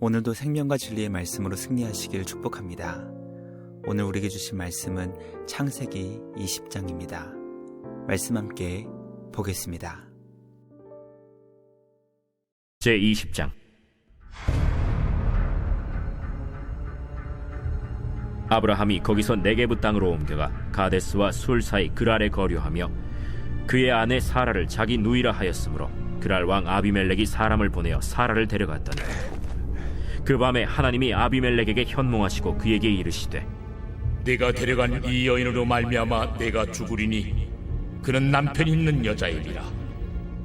오늘도 생명과 진리의 말씀으로 승리하시길 축복합니다. 오늘 우리에게 주신 말씀은 창세기 20장입니다. 말씀 함께 보겠습니다. 제 20장 아브라함이 거기서 네게부 땅으로 옮겨가 가데스와 술 사이 그랄에 거류하며 그의 아내 사라를 자기 누이라 하였으므로 그랄 왕 아비멜렉이 사람을 보내어 사라를 데려갔더니 그 밤에 하나님이 아비멜렉에게 현몽하시고 그에게 이르시되 내가 데려간 이 여인으로 말미암아 내가 죽으리니 그는 남편 있는 여자이니라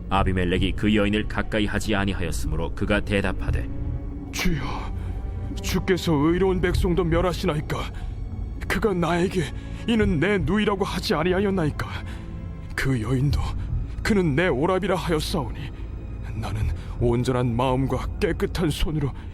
아비멜렉이 그 여인을 가까이 하지 아니하였으므로 그가 대답하되 주여, 주께서 의로운 백성도 멸하시나이까? 그가 나에게 이는 내 누이라고 하지 아니하였나이까? 그 여인도 그는 내 오랍이라 하였사오니 나는 온전한 마음과 깨끗한 손으로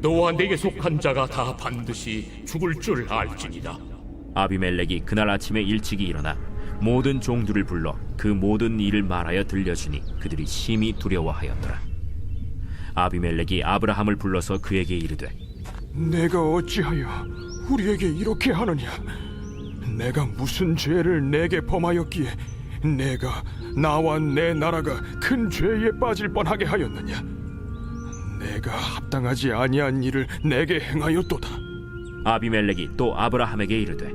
너와 내게 속한 자가 다 반드시 죽을 줄 알지니라 아비멜렉이 그날 아침에 일찍이 일어나 모든 종들을 불러 그 모든 일을 말하여 들려주니 그들이 심히 두려워하였더라. 아비멜렉이 아브라함을 불러서 그에게 이르되 내가 어찌하여 우리에게 이렇게 하느냐? 내가 무슨 죄를 내게 범하였기에 내가 나와 내 나라가 큰 죄에 빠질 뻔하게 하였느냐? 내가 합당하지 아니한 일을 내게 행하였도다. 아비멜렉이 또 아브라함에게 이르되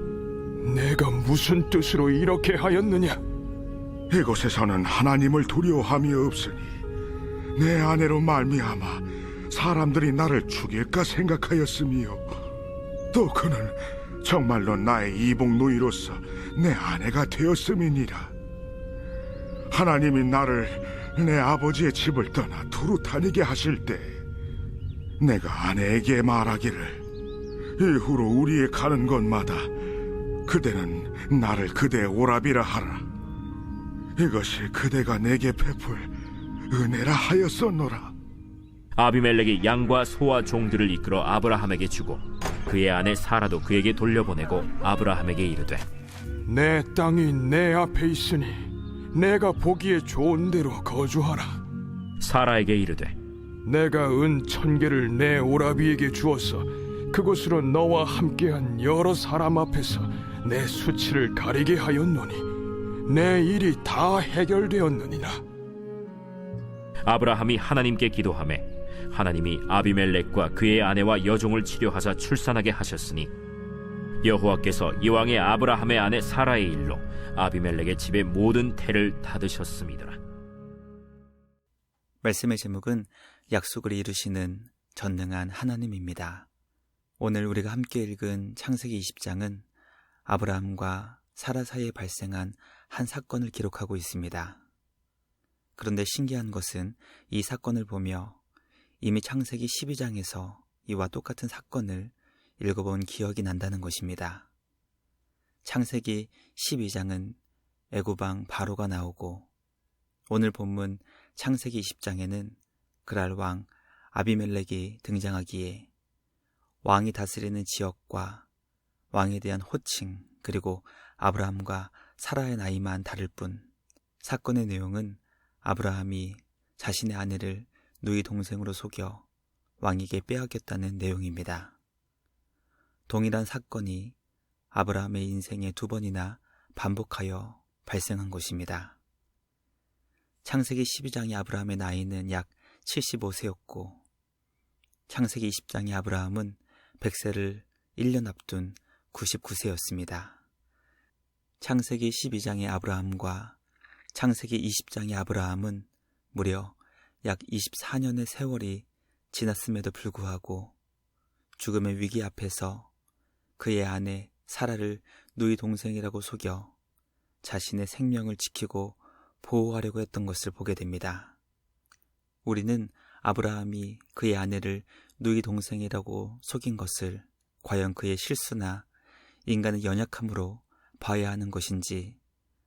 내가 무슨 뜻으로 이렇게 하였느냐? 이곳에서는 하나님을 두려워함이 없으니 내 아내로 말미암아 사람들이 나를 죽일까 생각하였으며 또 그는 정말로 나의 이복 누이로서 내 아내가 되었음이니라 하나님이 나를 내 아버지의 집을 떠나 두루 다니게 하실 때 내가 아내에게 말하기를 이후로 우리의 가는 곳마다 그대는 나를 그대의 오랍이라 하라. 이것이 그대가 내게 베풀 은혜라 하였었노라. 아비멜렉이 양과 소와 종들을 이끌어 아브라함에게 주고 그의 아내 사라도 그에게 돌려보내고 아브라함에게 이르되 내 땅이 내 앞에 있으니 내가 보기에 좋은 대로 거주하라. 사라에게 이르되 내가 은 천 개를 내 오라비에게 주어서 그곳으로 너와 함께한 여러 사람 앞에서 내 수치를 가리게 하였노니 내 일이 다 해결되었느니라. 아브라함이 하나님께 기도하매 하나님이 아비멜렉과 그의 아내와 여종을 치료하사 출산하게 하셨으니 여호와께서 이왕의 아브라함의 아내 사라의 일로 아비멜렉의 집의 모든 태를 닫으셨음이더라. 말씀의 제목은 약속을 이루시는 전능한 하나님입니다. 오늘 우리가 함께 읽은 창세기 20장은 아브라함과 사라 사이에 발생한 한 사건을 기록하고 있습니다. 그런데 신기한 것은 이 사건을 보며 이미 창세기 12장에서 이와 똑같은 사건을 읽어본 기억이 난다는 것입니다. 창세기 12장은 애고방 바로가 나오고 오늘 본문 창세기 20장에는 그랄 왕 아비멜렉이 등장하기에 왕이 다스리는 지역과 왕에 대한 호칭 그리고 아브라함과 사라의 나이만 다를 뿐 사건의 내용은 아브라함이 자신의 아내를 누이 동생으로 속여 왕에게 빼앗겼다는 내용입니다. 동일한 사건이 아브라함의 인생에 두 번이나 반복하여 발생한 것입니다. 창세기 12장의 아브라함의 나이는 약 75세였고 창세기 20장의 아브라함은 100세를 1년 앞둔 99세였습니다. 창세기 12장의 아브라함과 창세기 20장의 아브라함은 무려 약 24년의 세월이 지났음에도 불구하고 죽음의 위기 앞에서 그의 아내 사라를 누이 동생이라고 속여 자신의 생명을 지키고 보호하려고 했던 것을 보게 됩니다. 우리는 아브라함이 그의 아내를 누이 동생이라고 속인 것을 과연 그의 실수나 인간의 연약함으로 봐야 하는 것인지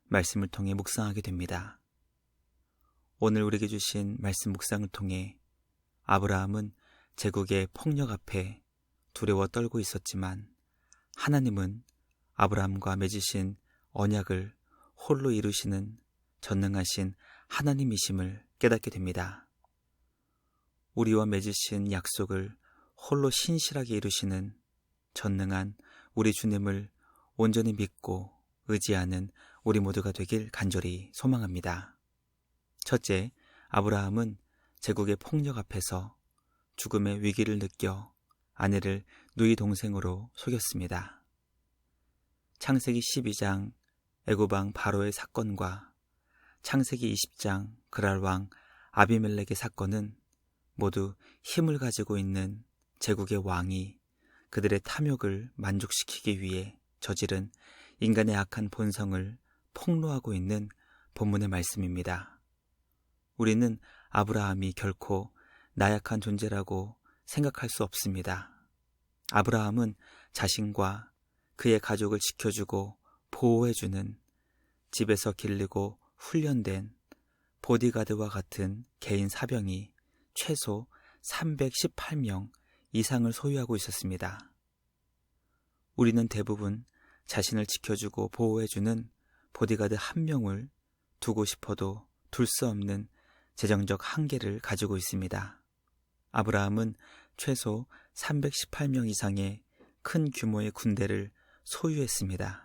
말씀을 통해 묵상하게 됩니다. 오늘 우리에게 주신 말씀 묵상을 통해 아브라함은 제국의 폭력 앞에 두려워 떨고 있었지만 하나님은 아브라함과 맺으신 언약을 홀로 이루시는 전능하신 하나님이심을 깨닫게 됩니다. 우리와 맺으신 약속을 홀로 신실하게 이루시는 전능한 우리 주님을 온전히 믿고 의지하는 우리 모두가 되길 간절히 소망합니다. 첫째, 아브라함은 제국의 폭력 앞에서 죽음의 위기를 느껴 아내를 누이 동생으로 속였습니다. 창세기 12장 애고방 바로의 사건과 창세기 20장 그랄 왕 아비멜렉의 사건은 모두 힘을 가지고 있는 제국의 왕이 그들의 탐욕을 만족시키기 위해 저지른 인간의 악한 본성을 폭로하고 있는 본문의 말씀입니다. 우리는 아브라함이 결코 나약한 존재라고 생각할 수 없습니다. 아브라함은 자신과 그의 가족을 지켜주고 보호해주는 집에서 길르고 훈련된 보디가드와 같은 개인 사병이 최소 318명 이상을 소유하고 있었습니다. 우리는 대부분 자신을 지켜주고 보호해주는 보디가드 한 명을 두고 싶어도 둘 수 없는 재정적 한계를 가지고 있습니다. 아브라함은 최소 318명 이상의 큰 규모의 군대를 소유했습니다.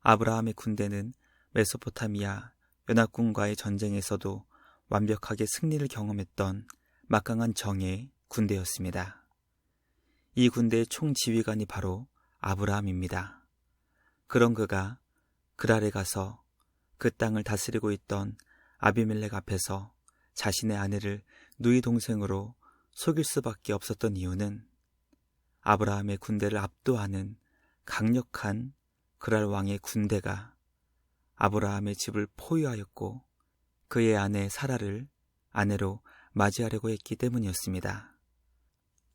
아브라함의 군대는 메소포타미아 연합군과의 전쟁에서도 완벽하게 승리를 경험했던 막강한 정의 군대였습니다. 이 군대의 총지휘관이 바로 아브라함입니다. 그런 그가 그랄에 가서 그 땅을 다스리고 있던 아비멜렉 앞에서 자신의 아내를 누이 동생으로 속일 수밖에 없었던 이유는 아브라함의 군대를 압도하는 강력한 그랄 왕의 군대가 아브라함의 집을 포위하였고 그의 아내 사라를 아내로 맞이하려고 했기 때문이었습니다.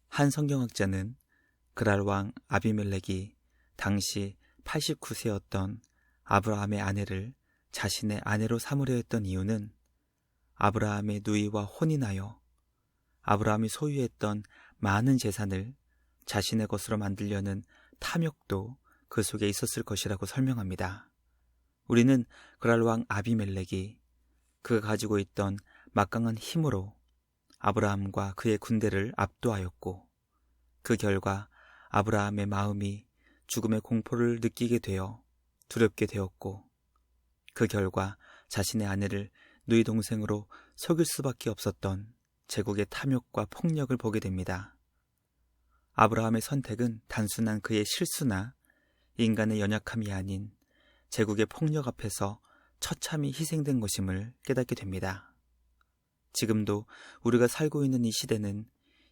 한 성경학자는 그랄 왕 아비멜렉이 당시 89세였던 아브라함의 아내를 자신의 아내로 삼으려 했던 이유는 아브라함의 누이와 혼인하여 아브라함이 소유했던 많은 재산을 자신의 것으로 만들려는 탐욕도 그 속에 있었을 것이라고 설명합니다. 우리는 그랄 왕 아비멜렉이 그가 가지고 있던 막강한 힘으로 아브라함과 그의 군대를 압도하였고 그 결과 아브라함의 마음이 죽음의 공포를 느끼게 되어 두렵게 되었고 그 결과 자신의 아내를 누이 동생으로 속일 수밖에 없었던 제국의 탐욕과 폭력을 보게 됩니다. 아브라함의 선택은 단순한 그의 실수나 인간의 연약함이 아닌 제국의 폭력 앞에서 처참히 희생된 것임을 깨닫게 됩니다. 지금도 우리가 살고 있는 이 시대는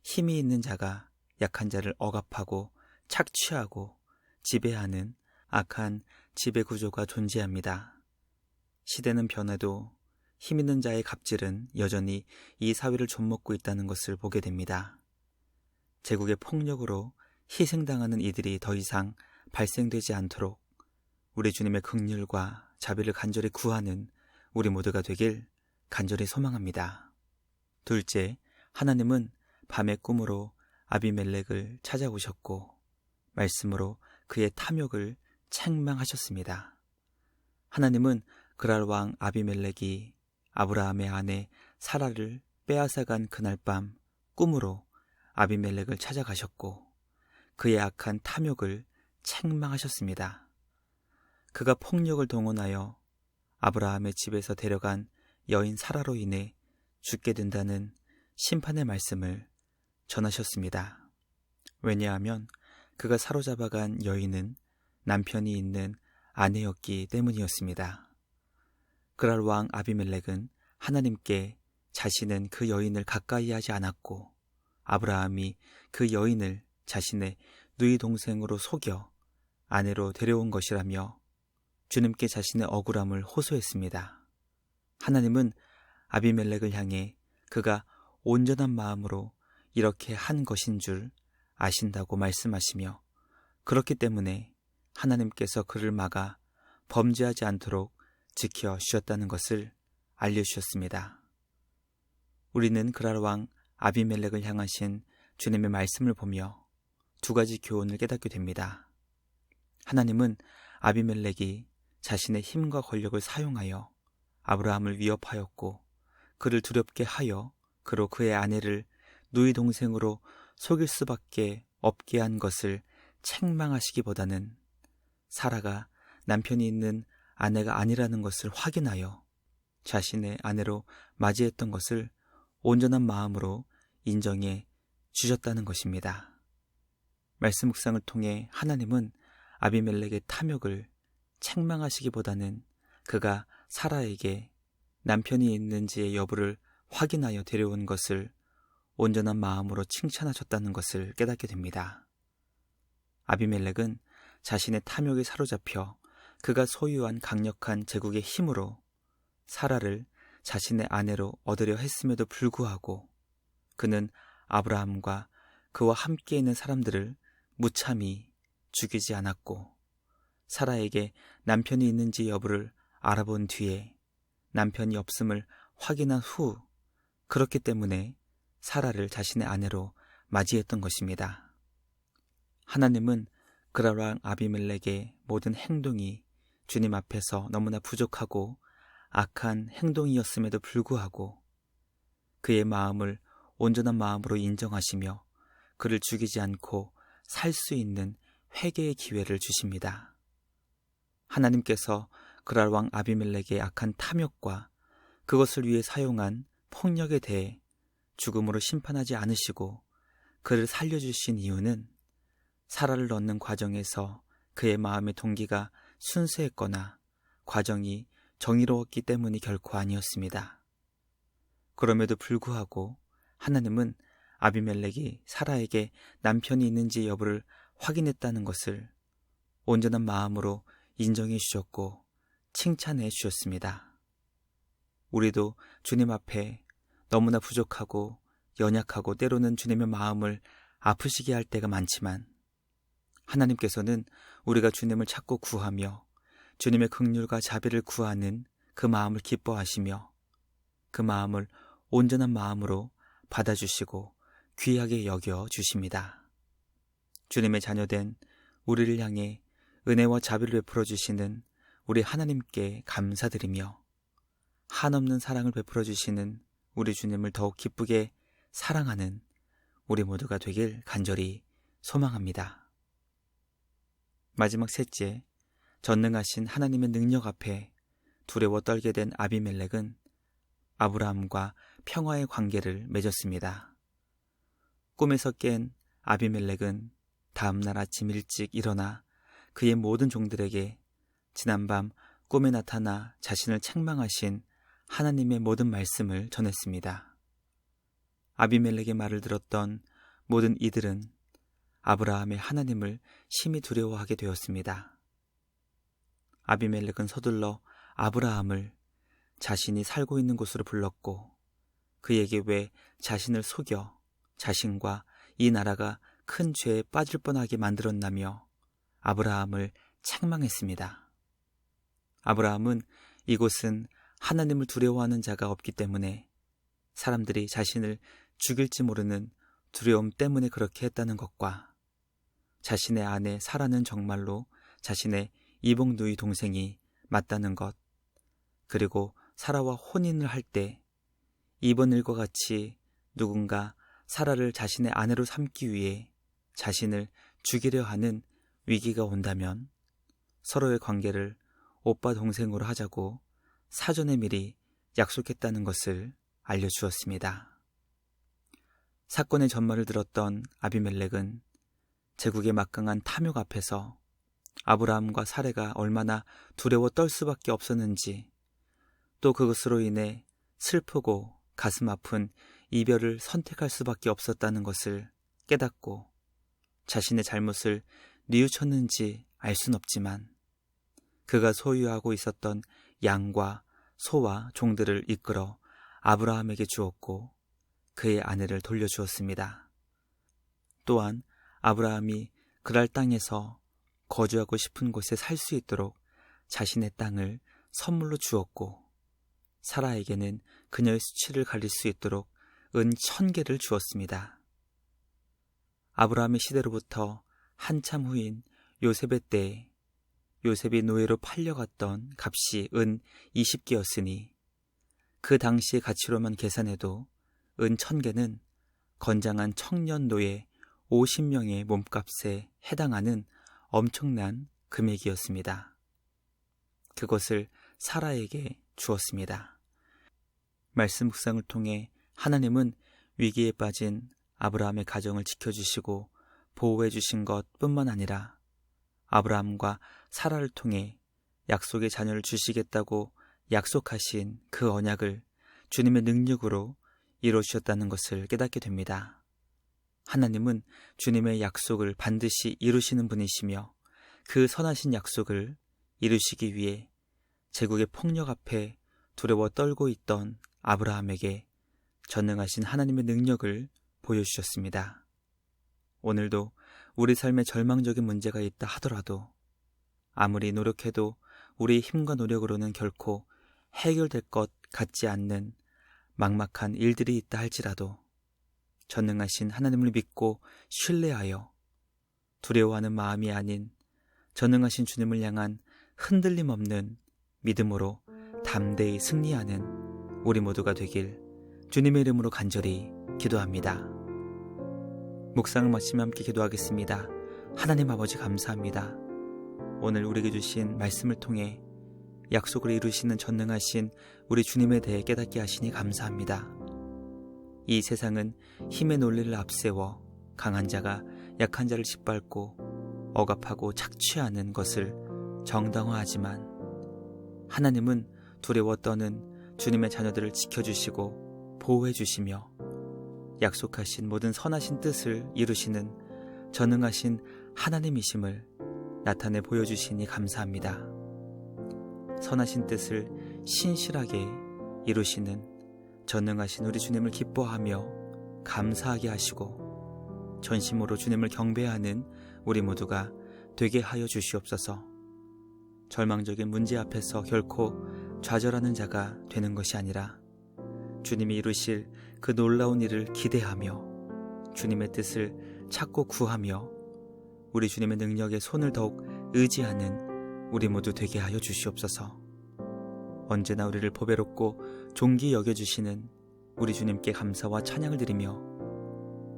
힘이 있는 자가 약한 자를 억압하고 착취하고 지배하는 악한 지배 구조가 존재합니다. 시대는 변해도 힘 있는 자의 갑질은 여전히 이 사회를 좀먹고 있다는 것을 보게 됩니다. 제국의 폭력으로 희생당하는 이들이 더 이상 발생되지 않도록 우리 주님의 극률과 자비를 간절히 구하는 우리 모두가 되길 간절히 소망합니다. 둘째, 하나님은 밤의 꿈으로 아비멜렉을 찾아오셨고 말씀으로 그의 탐욕을 책망하셨습니다. 하나님은 그랄 왕 아비멜렉이 아브라함의 아내 사라를 빼앗아간 그날 밤 꿈으로 아비멜렉을 찾아가셨고 그의 악한 탐욕을 책망하셨습니다. 그가 폭력을 동원하여 아브라함의 집에서 데려간 여인 사라로 인해 죽게 된다는 심판의 말씀을 전하셨습니다. 왜냐하면 그가 사로잡아간 여인은 남편이 있는 아내였기 때문이었습니다. 그랄 왕 아비멜렉은 하나님께 자신은 그 여인을 가까이 하지 않았고 아브라함이 그 여인을 자신의 누이 동생으로 속여 아내로 데려온 것이라며 주님께 자신의 억울함을 호소했습니다. 하나님은 아비멜렉을 향해 그가 온전한 마음으로 이렇게 한 것인 줄 아신다고 말씀하시며 그렇기 때문에 하나님께서 그를 막아 범죄하지 않도록 지켜 주셨다는 것을 알려주셨습니다. 우리는 그랄 왕 아비멜렉을 향하신 주님의 말씀을 보며 두 가지 교훈을 깨닫게 됩니다. 하나님은 아비멜렉이 자신의 힘과 권력을 사용하여 아브라함을 위협하였고 그를 두렵게 하여 그로 그의 아내를 누이 동생으로 속일 수밖에 없게 한 것을 책망하시기보다는 사라가 남편이 있는 아내가 아니라는 것을 확인하여 자신의 아내로 맞이했던 것을 온전한 마음으로 인정해 주셨다는 것입니다. 말씀 묵상을 통해 하나님은 아비멜렉의 탐욕을 책망하시기보다는 그가 사라에게 남편이 있는지의 여부를 확인하여 데려온 것을 온전한 마음으로 칭찬하셨다는 것을 깨닫게 됩니다. 아비멜렉은 자신의 탐욕에 사로잡혀 그가 소유한 강력한 제국의 힘으로 사라를 자신의 아내로 얻으려 했음에도 불구하고 그는 아브라함과 그와 함께 있는 사람들을 무참히 죽이지 않았고 사라에게 남편이 있는지 여부를 알아본 뒤에 남편이 없음을 확인한 후 그렇기 때문에 사라를 자신의 아내로 맞이했던 것입니다. 하나님은 그라랑 아비멜렉의 모든 행동이 주님 앞에서 너무나 부족하고 악한 행동이었음에도 불구하고 그의 마음을 온전한 마음으로 인정하시며 그를 죽이지 않고 살 수 있는 회개의 기회를 주십니다. 하나님께서 그랄 왕 아비멜렉의 악한 탐욕과 그것을 위해 사용한 폭력에 대해 죽음으로 심판하지 않으시고 그를 살려주신 이유는 사라를 얻는 과정에서 그의 마음의 동기가 순수했거나 과정이 정의로웠기 때문이 결코 아니었습니다. 그럼에도 불구하고 하나님은 아비멜렉이 사라에게 남편이 있는지 여부를 확인했다는 것을 온전한 마음으로 인정해 주셨고 칭찬해 주셨습니다. 우리도 주님 앞에 너무나 부족하고 연약하고 때로는 주님의 마음을 아프시게 할 때가 많지만 하나님께서는 우리가 주님을 찾고 구하며 주님의 긍휼과 자비를 구하는 그 마음을 기뻐하시며 그 마음을 온전한 마음으로 받아주시고 귀하게 여겨 주십니다. 주님의 자녀된 우리를 향해 은혜와 자비를 베풀어 주시는 우리 하나님께 감사드리며 한없는 사랑을 베풀어 주시는 우리 주님을 더욱 기쁘게 사랑하는 우리 모두가 되길 간절히 소망합니다. 마지막 셋째, 전능하신 하나님의 능력 앞에 두려워 떨게 된 아비멜렉은 아브라함과 평화의 관계를 맺었습니다. 꿈에서 깬 아비멜렉은 다음날 아침 일찍 일어나 그의 모든 종들에게 지난밤 꿈에 나타나 자신을 책망하신 하나님의 모든 말씀을 전했습니다. 아비멜렉의 말을 들었던 모든 이들은 아브라함의 하나님을 심히 두려워하게 되었습니다. 아비멜렉은 서둘러 아브라함을 자신이 살고 있는 곳으로 불렀고 그에게 왜 자신을 속여 자신과 이 나라가 큰 죄에 빠질 뻔하게 만들었나며 아브라함을 책망했습니다. 아브라함은 이곳은 하나님을 두려워하는 자가 없기 때문에 사람들이 자신을 죽일지 모르는 두려움 때문에 그렇게 했다는 것과 자신의 아내 사라는 정말로 자신의 이복 누이 동생이 맞다는 것, 그리고 사라와 혼인을 할 때 이번 일과 같이 누군가 사라를 자신의 아내로 삼기 위해 자신을 죽이려 하는 위기가 온다면 서로의 관계를 오빠 동생으로 하자고 사전에 미리 약속했다는 것을 알려주었습니다. 사건의 전말을 들었던 아비멜렉은 제국의 막강한 탐욕 앞에서 아브라함과 사례가 얼마나 두려워 떨 수밖에 없었는지 또 그것으로 인해 슬프고 가슴 아픈 이별을 선택할 수밖에 없었다는 것을 깨닫고 자신의 잘못을 뉘우쳤는지 알 순 없지만 그가 소유하고 있었던 양과 소와 종들을 이끌어 아브라함에게 주었고 그의 아내를 돌려주었습니다. 또한 아브라함이 그랄 땅에서 거주하고 싶은 곳에 살 수 있도록 자신의 땅을 선물로 주었고 사라에게는 그녀의 수치를 가릴 수 있도록 은 천 개를 주었습니다. 아브라함의 시대로부터 한참 후인 요셉의 때에 요셉이 노예로 팔려갔던 값이 은 20개였으니 그 당시의 가치로만 계산해도 은 1000개는 건장한 청년 노예 50명의 몸값에 해당하는 엄청난 금액이었습니다. 그것을 사라에게 주었습니다. 말씀 묵상을 통해 하나님은 위기에 빠진 아브라함의 가정을 지켜주시고 보호해 주신 것 뿐만 아니라 아브라함과 사라를 통해 약속의 자녀를 주시겠다고 약속하신 그 언약을 주님의 능력으로 이루셨다는 것을 깨닫게 됩니다. 하나님은 주님의 약속을 반드시 이루시는 분이시며 그 선하신 약속을 이루시기 위해 제국의 폭력 앞에 두려워 떨고 있던 아브라함에게 전능하신 하나님의 능력을 보여주셨습니다. 오늘도 우리 삶에 절망적인 문제가 있다 하더라도 아무리 노력해도 우리의 힘과 노력으로는 결코 해결될 것 같지 않는 막막한 일들이 있다 할지라도 전능하신 하나님을 믿고 신뢰하여 두려워하는 마음이 아닌 전능하신 주님을 향한 흔들림 없는 믿음으로 담대히 승리하는 우리 모두가 되길 주님의 이름으로 간절히 기도합니다. 묵상을 마치며 함께 기도하겠습니다. 하나님 아버지 감사합니다. 오늘 우리에게 주신 말씀을 통해 약속을 이루시는 전능하신 우리 주님에 대해 깨닫게 하시니 감사합니다. 이 세상은 힘의 논리를 앞세워 강한 자가 약한 자를 짓밟고 억압하고 착취하는 것을 정당화하지만 하나님은 두려워 떠는 주님의 자녀들을 지켜주시고 보호해 주시며 약속하신 모든 선하신 뜻을 이루시는 전능하신 하나님이심을 나타내 보여주시니 감사합니다. 선하신 뜻을 신실하게 이루시는 전능하신 우리 주님을 기뻐하며 감사하게 하시고 전심으로 주님을 경배하는 우리 모두가 되게 하여 주시옵소서. 절망적인 문제 앞에서 결코 좌절하는 자가 되는 것이 아니라 주님이 이루실 그 놀라운 일을 기대하며 주님의 뜻을 찾고 구하며 우리 주님의 능력에 손을 더욱 의지하는 우리 모두 되게 하여 주시옵소서. 언제나 우리를 보배롭고 존귀 여겨주시는 우리 주님께 감사와 찬양을 드리며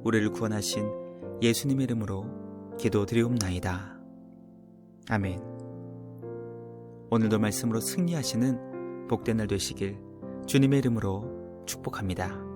우리를 구원하신 예수님의 이름으로 기도드리옵나이다. 아멘. 오늘도 말씀으로 승리하시는 복된 날 되시길 주님의 이름으로 축복합니다.